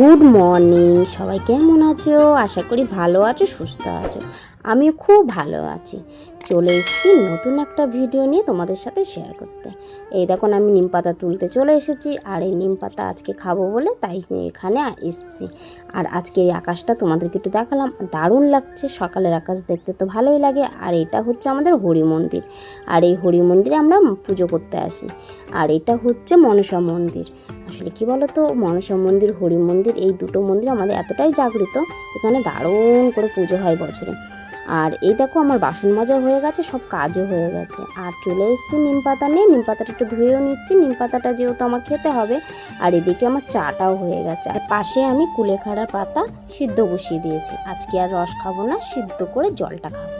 Good morning সবাই কেমন আছো? আশা করি ভালো আছো সুস্থ আছো। আমিও খুব ভালো আছি। চলে এসেছি নতুন একটা ভিডিও নিয়ে তোমাদের সাথে শেয়ার করতে। এই দেখুন, আমি নিম পাতা তুলতে চলে এসেছি আর এই নিম পাতা আজকে খাব বলে তাই এখানে এসেছি। আর আজকে এই আকাশটা তোমাদেরকে একটু দেখালাম। দারুণ লাগছে, সকালের আকাশ দেখতে তো ভালোই লাগে। আর এটা হচ্ছে আমাদের হরি মন্দির। আর এই হরি মন্দিরে আমরা পুজো করতে আসি। আর এটা হচ্ছে মনসা মন্দির। আসলে কি বলো তো মনসা মন্দির, হরি মন্দির, এই দুটো মন্দির আমাদের এতটাই জাগৃত, এখানে দারুণ করে পুজো হয় বছরে। আর এই দেখো আমার বাসন মাজা হয়ে গেছে, সব কাজও হয়ে গেছে। আর চলে এসেছি নিম পাতা নিয়ে। নিম পাতাটা একটু ধুয়েও নিচ্ছি। নিম পাতাটা যেহেতু আমার খেতে হবে, আর এদিকে আমার চাটাও হয়ে গেছে। আর পাশে আমি কুলেখাড়ার পাতা সিদ্ধ বসিয়ে দিয়েছি। আজকে আর রস খাব না, সিদ্ধ করে জলটা খাব।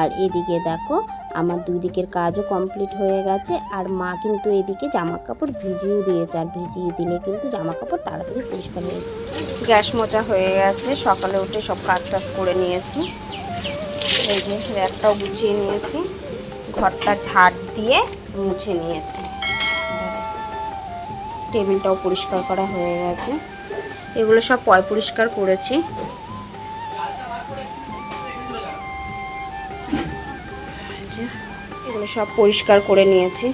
আর এদিকে দেখো, আমার দুই দিকের কাজও কমপ্লিট হয়ে গেছে। আর মা কিন্তু এদিকে জামা কাপড় ভিজিয়ে দিয়েছে। আর ভিজিয়ে দিলে কিন্তু জামা কাপড় তাড়াতাড়ি পরিষ্কার হয়ে গ্যাস মোচা হয়ে গেছে। সকালে উঠে সব কাজ টাজ করে নিয়েছি। এই যে র্যাকটাও গুছিয়ে নিয়েছি। ঘরটা ঝাড় দিয়ে মুছে নিয়েছি। টেবিলটাও পরিষ্কার করা হয়ে গেছে। এগুলো সব পয় পরিষ্কার করেছি। এগুলো সব পরিষ্কার করে নিয়েছি।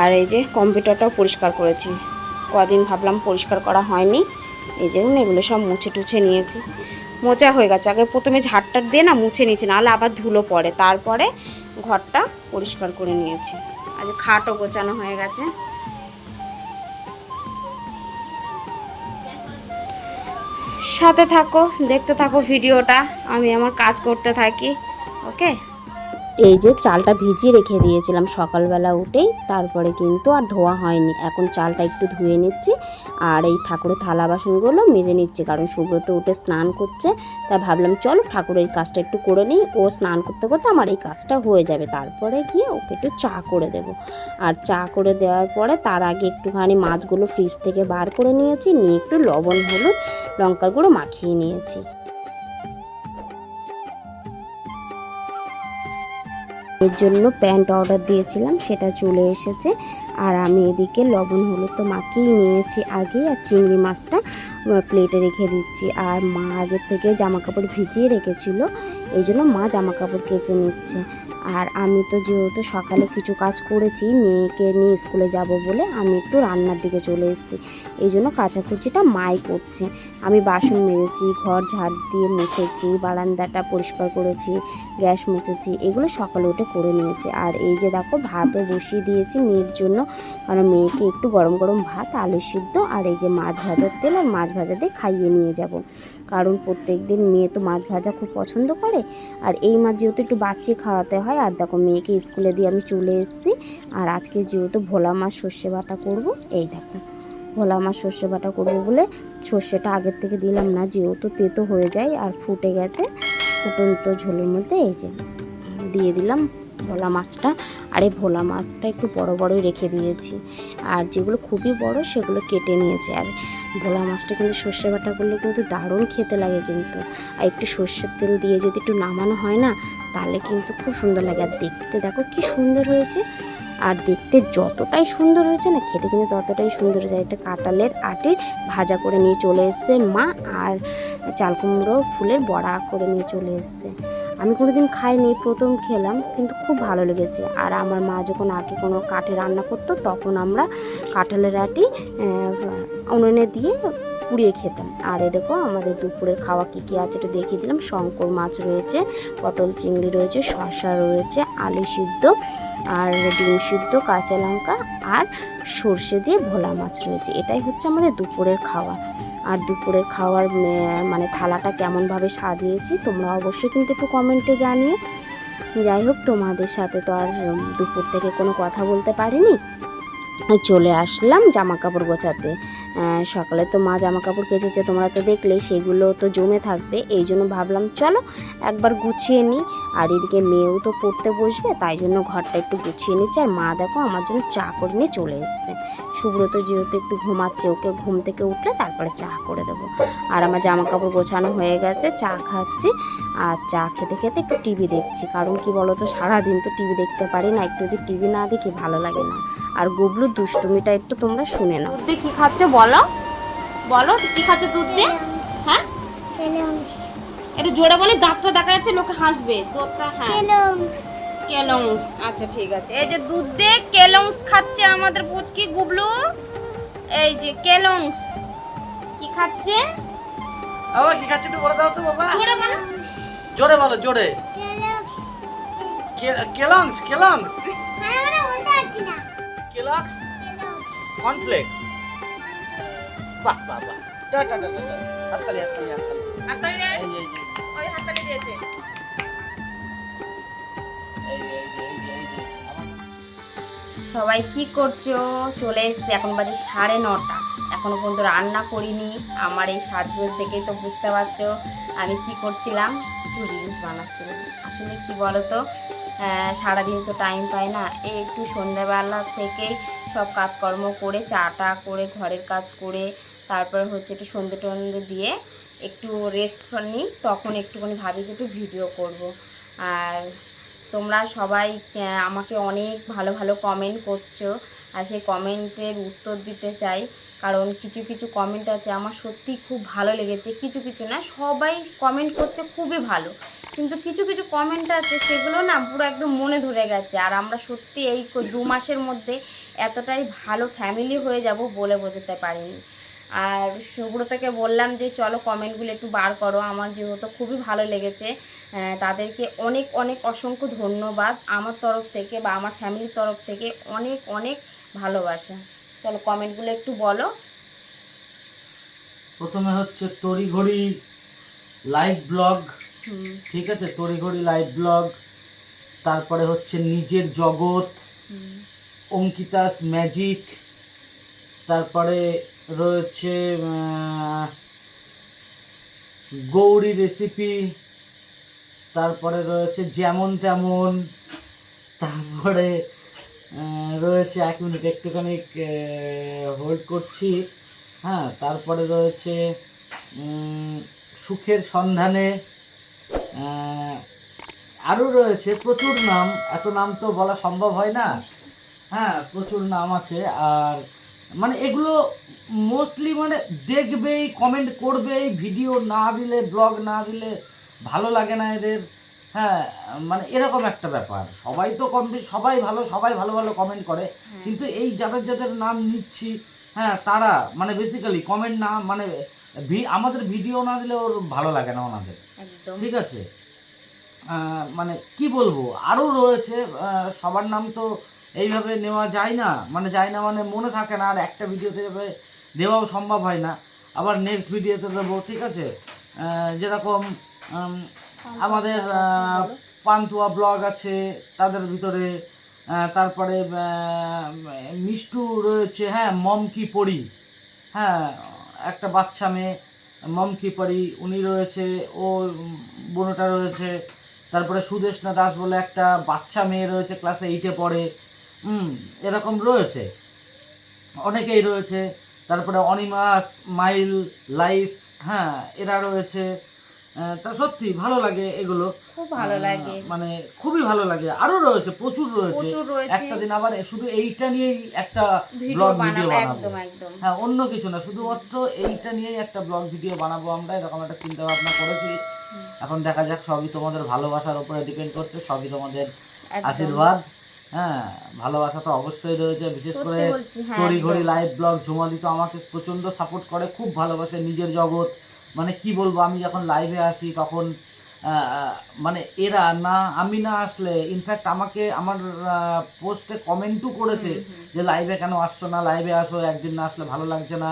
আর এই যে কম্পিউটারটাও পরিষ্কার করেছি। কদিন ভাবলাম পরিষ্কার করা হয়নি। এই যে এগুলো সব মুছে টুছে নিয়েছি। মোচা হয়ে গেছে। আগে প্রথমে ঝাড়টা দিয়ে না মুছে নিয়েছি, নাহলে আবার ধুলো পড়ে। তারপরে ঘরটা পরিষ্কার করে নিয়েছি। আজ খাটও গোছানো হয়ে গেছে। সাথে থাকো, দেখতে থাকো ভিডিওটা। আমি আমার কাজ করতে থাকি, ওকে? এই যে চালটা ভিজিয়ে রেখে দিয়েছিলাম সকালবেলা উঠেই, তারপরে কিন্তু আর ধোয়া হয়নি। এখন চালটা একটু ধুয়ে নিচ্ছি আর এই ঠাকুরের থালা বাসনগুলো মেজে নিচ্ছি, কারণ সুব্রত উঠে স্নান করছে, তাই ভাবলাম চলো ঠাকুরের কাজটা একটু করে নিই। ও স্নান করতে করতে আমার এই কাজটা হয়ে যাবে, তারপরে গিয়ে ওকে একটু চা করে দেব। আর চা করে দেওয়ার পরে তার আগে একটুখানি মাছগুলো ফ্রিজ থেকে বার করে নিয়েছি, নিয়ে একটু লবণ, হলুদ, লঙ্কার গুঁড়ো মাখিয়ে নিয়েছি। এর জন্য প্যান্ট অর্ডার দিয়েছিলাম, সেটা চলে এসেছে। আর আমি এদিকে লবণ হলুদ তো মাকেই নিয়েছি আগে, আর চিংড়ি মাছটা প্লেটে রেখে দিচ্ছি। আর মা আগের থেকে জামা কাপড় ভিজিয়ে রেখেছিল, এই জন্য মা জামা কাপড় কেচে নিচ্ছে। আর আমি তো যেহেতু সকালে কিছু কাজ করেছি, মেয়েকে নিয়ে স্কুলে যাব বলে আমি একটু রান্নার দিকে চলে এসেছি। এই জন্য কাচাকুচিটা মাই করছে। আমি বাসন মেজেছি, ঘর ঝাড় দিয়ে মুছেছি, বারান্দাটা পরিষ্কার করেছি, গ্যাস মুছেছি, এগুলো সকালে উঠে করে নিয়েছি। আর এই যে দেখো, ভাতও বসিয়ে দিয়েছি মেয়ের জন্য। কারণ মেয়েকে একটু গরম গরম ভাত, আলু সিদ্ধ আর এই যে মাছ ভাজার তেল, আর মাছ ভাজা দিয়ে খাইয়ে নিয়ে যাব। কারণ প্রত্যেক দিন মেয়ে তো মাছ ভাজা খুব পছন্দ করে। আর এই মাছ যেহেতু একটু বাঁচিয়ে খাওয়াতে হয়, আর দেখো মেয়েকে স্কুলে দিয়ে আমি চলে এসেছি। আর আজকে যেহেতু ভোলা মাছ সর্ষে বাটা করব, এই দেখো। ভোলা মাছ সর্ষে বাটা করব বলে সর্ষেটা আগের থেকে দিলাম না, যেহেতু তেতো হয়ে যায় আর ফুটে গেছে, ফুটন্ত ঝোলের মধ্যে এই যে দিয়ে দিলাম ভোলা মাছটা। আর এই ভোলা মাছটা একটু বড় বড়ই রেখে দিয়েছি, আর যেগুলো খুবই বড় সেগুলো কেটে নিয়েছি। আর ভোলা মাছটা কিন্তু সর্ষে বাটা করলে কিন্তু দারুণ খেতে লাগে কিন্তু। আর একটু সর্ষের তেল দিয়ে যদি একটু নামানো হয় না, তাহলে কিন্তু খুব সুন্দর লাগে। আর দেখতে দেখো কি সুন্দর হয়েছে। আর দেখতে যতটাই সুন্দর হয়েছে না, খেতে কিন্তু ততটাই সুন্দর হয়েছে। একটা কাঁঠালের আটে ভাজা করে নিয়ে চলে এসছে মা, আর চাল কুমড়ো ফুলের বড়া করে নিয়ে চলে এসছে। আমি কোনোদিন খাইনি, প্রথম খেলাম, কিন্তু খুব ভালো লেগেছে। আর আমার মা যখন আগে কোনো কাঠে রান্না করতো, তখন আমরা কাঁঠালের আটি উনুনে দিয়ে পুড়িয়ে খেতাম। আর এ দেখো আমাদের দুপুরের খাওয়া কী কী আছে একটু দেখিয়ে দিলাম। শঙ্কর মাছ রয়েছে, পটল চিংড়ি রয়েছে, শসা রয়েছে, আলু সিদ্ধ, আর ডিম সিদ্ধ, কাঁচা লঙ্কা আর সর্ষে দিয়ে ভোলা মাছ রয়েছে। এটাই হচ্ছে আমাদের দুপুরের খাওয়া। আর দুপুরের খাওয়ার মানে থালাটা কেমনভাবে সাজিয়েছি তোমরা অবশ্যই কিন্তু একটু কমেন্টে জানিয়ে যাই হোক, তোমাদের সাথে তো আর দুপুর থেকে কোনো কথা বলতে পারিনি। চলে আসলাম জামা কাপড় গোছাতে। সকালে তো মা জামা কাপড় কেচেছে, তোমরা তো দেখলে, সেগুলো তো জমে থাকবে। এই জন্য ভাবলাম, চলো একবার গুছিয়ে নিই। আর এদিকে মেয়েও তো পড়তে বসবে, তাই জন্য ঘরটা একটু গুছিয়ে নিচ্ছে। আর মা দেখো, আমার জন্য চা করে নিয়ে চলে এসছে। সুব্রত যেহেতু একটু ঘুমাচ্ছে, ওকে ঘুম থেকে উঠলে তারপরে চা করে দেবো। আর আমার জামা কাপড় গোছানো হয়ে গেছে, চা খাচ্ছি। আর চা খেতে খেতে একটু টিভি দেখছি, কারণ কি বলো তো সারাদিন তো টিভি দেখতে পারি না, একটু যদি টিভি না দেখি, ভালো লাগে না। আর গুবলুর দুষ্টুমিটা একটু তোমরা শুনে নাও। দুধ দিয়ে কী খাচ্ছ বলো? বলো কী খাচ্ছ দুধ দিয়ে? হ্যাঁ? একটু জোরে বলে দাঁতটা দেখা যাচ্ছে লোকে হাসবে। দুধটা হ্যাঁ। কেলংস আচ্ছা ঠিক আছে। এই যে দুধ দিয়ে কেলংস খাচ্ছে আমাদের পুচকি গুবলু। এই যে কেলংস কি খাচ্ছে? বাবা কি খাচ্ছে একটু বলে দাও তো বাবা। জোরে বলো। জোরে বলো জোরে। কে- কেলংস কেলংস। কেলংস কর্নফ্লেক্স বাহ বাহ বাহ। টা টা টা। হাততালি হাততালি হাততালি। দে ওই হাততালি দিয়েছে। সবাই কি করছ? চলে এসছে এখন বাজে সাড়ে নটা। এখনও পর্যন্ত রান্না করিনি। আমার এই সাজগোজ দেখেই তো বুঝতে পারছ আমি কি করছিলাম? একটু রিলস বানাচ্ছিলাম। আসলে কি বলো তো আহ, সারাদিন তো টাইম পাই না। এই একটু সন্ধ্যাবেলা থেকেই সব কাজকর্ম করে, চাটা করে, ঘরের কাজ করে, তারপরে হচ্ছে একটু সন্ধে টন্ধে দিয়ে একটু রেস্ট নিই। তখন একটুখানি ভাবি যে একটু ভিডিও করব। আর তোমরা সবাই আমাকে অনেক ভালো ভালো কমেন্ট করছ। আর সেই কমেন্টের উত্তর দিতে চাই। কারণ কিছু কিছু কমেন্ট আছে, আমার সত্যি খুব ভালো লেগেছে। কিছু কিছু না, সবাই কমেন্ট করছে, খুবই ভালো। কিন্তু কিছু কিছু কমেন্ট আছে, সেগুলো না পুরো একদম মনে ধরে গেছে। আর আমরা সত্যি এই দু মাসের মধ্যে এতটাই ভালো ফ্যামিলি হয়ে যাব বলে বোঝাতে পারিনি। আর সুব্রতকে বললাম যে, চলো কমেন্টগুলো একটু বার করো। আমার যেহেতু খুবই ভালো লেগেছে তাদেরকে অনেক অনেক অসংখ্য ধন্যবাদ। আমার তরফ থেকে বা আমার ফ্যামিলির তরফ থেকে অনেক অনেক ভালোবাসা। চলো কমেন্টগুলো একটু বলো। প্রথমে হচ্ছে তড়িঘড়ি লাইভ ব্লগ ঠিক আছে তড়িঘড়ি লাইভ ব্লগ তারপরে হচ্ছে নিজের জগৎ অঙ্কিতাস ম্যাজিক তারপরে রয়েছে গৌরী রেসিপি তারপরে রয়েছে যেমন তেমন তারপরে রয়েছে এক মিনিট একটুখানি হোল্ড করছি হ্যাঁ তারপরে রয়েছে সুখের সন্ধানে আরও রয়েছে প্রচুর নাম এত নাম তো বলা সম্ভব হয় না। হ্যাঁ প্রচুর নাম আছে আর মানে এগুলো মোস্টলি মানে দেখবেই কমেন্ট করবেই ভিডিও না দিলে ব্লগ না দিলে ভালো লাগে না এদের। হ্যাঁ মানে এরকম একটা ব্যাপার। সবাই তো কম সবাই ভালো সবাই ভালো ভালো কমেন্ট করে। কিন্তু এই যাদের যাদের নাম নিচ্ছি হ্যাঁ তারা মানে বেসিক্যালি কমেন্ট না মানে আমাদের ভিডিও না দিলে ওর ভালো লাগে না ওনাদের। ঠিক আছে? মানে কি বলব? আরও রয়েছে সবার নাম তো এইভাবে নেওয়া যায় না। মানে যায় না মানে মনে থাকে না আর একটা ভিডিওতে এভাবে দেওয়াও সম্ভব হয় না। আবার নেক্সট ভিডিওতে দেবো ঠিক আছে? যেরকম আমাদের পান্তুয়া ব্লগ আছে তাদের ভিতরে তারপরে মিষ্টু রয়েছে হ্যাঁ মম কি পড়ি হ্যাঁ একটা বাচ্চা মেয়ে, মম পারি উনি রয়েছে, ও বোনটা রয়েছে, তারপরে সুদেশনা দাস বলে একটা বাচ্চা মেয়ে রয়েছে ক্লাসে এইটে পড়ে এরকম রয়েছে। অনেকেই রয়েছে, তারপরে অনিমাস, মাইল, লাইফ হ্যাঁ এরা রয়েছে। তা সত্যি ভালো লাগে এগুলো। খুব ভালো লাগে। মানে খুবই ভালো লাগে। আরও রয়েছে প্রচুর রয়েছে। একটা দিন আবার শুধু এইটা নিয়েই একটা ব্লগ ভিডিও বানাবো বানাবো। একদম একদম। হ্যাঁ অন্য কিছু না শুধুমাত্র এইটা নিয়েই একটা ব্লগ ভিডিও বানাবো আমরা। এরকম একটা চিন্তা ভাবনা করেছি এখন দেখা যাক সবই তোমাদের ভালোবাসার উপরে ডিপেন্ড করছে সবই তোমাদের আশীর্বাদ। হ্যাঁ ভালোবাসা তো অবশ্যই রয়েছে। বিশেষ করে হ্যাঁ, তড়ি ঘড়ি লাইভ ব্লগ ঝুমালি তো আমাকে প্রচণ্ড সাপোর্ট করে খুব ভালোবাসে নিজের জগৎ। মানে কি বলব আমি যখন লাইভে আসি তখন মানে এরা না আমি না আসলে ইনফ্যাক্ট আমাকে আমার পোস্টে কমেন্টও করেছে যে লাইভে কেন আসছো না লাইভে আসো একদিন না আসলে ভালো লাগছে না।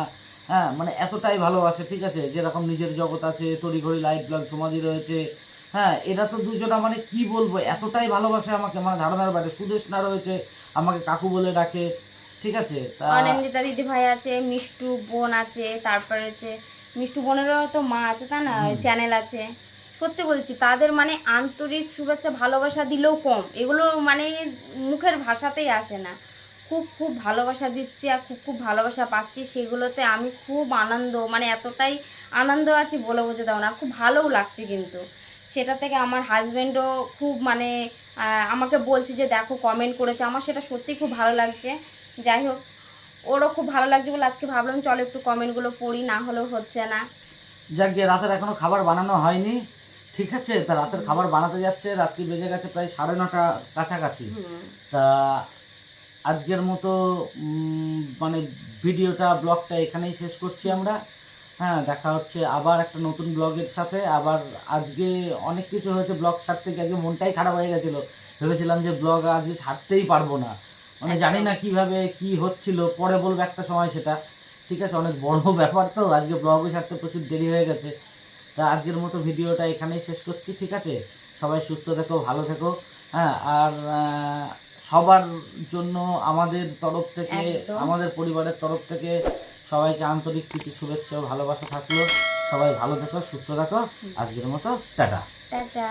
হ্যাঁ মানে এতটাই ভালোবাসে ঠিক আছে? যেরকম নিজের জগৎ আছে তড়িঘড়ি লাইভ ব্লগ সমাধি রয়েছে। হ্যাঁ এরা তো দুজনা মানে কি বলব এতটাই ভালোবাসে আমাকে মানে ধারণার বাইরে। সুদেশ না রয়েছে আমাকে কাকু বলে ডাকে ঠিক আছে? অনিন্দিতা দিদি ভাই আছে মিষ্টু বোন আছে তারপরে হচ্ছে মিষ্টু বোনেরও তো মা আছে তা না? চ্যানেল আছে। সত্যি বলছি তাদের মানে আন্তরিক শুভেচ্ছা ভালোবাসা দিলেও কম। এগুলো মানে মুখের ভাষাতেই আসে না। খুব খুব ভালোবাসা দিচ্ছে আর খুব খুব ভালোবাসা পাচ্ছি সেগুলোতে আমি খুব আনন্দ মানে এতটাই আনন্দ আছি বলে বোঝা দাও না। খুব ভালোও লাগছে কিন্তু। সেটা থেকে আমার হাজব্যান্ডও খুব মানে আমাকে বলছে যে দেখো কমেন্ট করেছে। আমার সেটা সত্যি খুব ভালো লাগছে। যাই হোক ওরও খুব ভালো লাগছে বলে আজকে ভাবলাম চলো একটু কমেন্টগুলো পড়ি না হলেও হচ্ছে না। যাক গিয়ে রাতের এখনও খাবার বানানো হয়নি। ঠিক আছে তা রাতের খাবার বানাতে যাচ্ছে রাত্রি বেজে গেছে প্রায় সাড়ে নটা কাছাকাছি। তা আজকের মতো মানে ভিডিওটা ব্লগটা এখানেই শেষ করছি আমরা। হ্যাঁ দেখা হচ্ছে আবার একটা নতুন ব্লগের সাথে। আবার আজকে অনেক কিছু হয়েছে ব্লগ ছাড়তে গিয়ে আজকে মনটাই খারাপ হয়ে গেছিল। ভেবেছিলাম যে ব্লগ আজকে ছাড়তেই পারব না। মানে জানি না কীভাবে কি হচ্ছিল পরে বলব একটা সময় সেটা। ঠিক আছে অনেক বড় ব্যাপার তো আজকে ব্লগে ছাড়তে প্রচুর দেরি হয়ে গেছে। তা আজকের মতো ভিডিওটা এখানেই শেষ করছি ঠিক আছে? সবাই সুস্থ থেকো ভালো থেকো হ্যাঁ আর সবার জন্য আমাদের তরফ থেকে আমাদের পরিবারের তরফ থেকে সবাইকে আন্তরিক প্রীতি শুভেচ্ছা ও ভালোবাসা থাকল। সবাই ভালো থেকো সুস্থ থাকো। আজকের মতো টাটা। টাটা।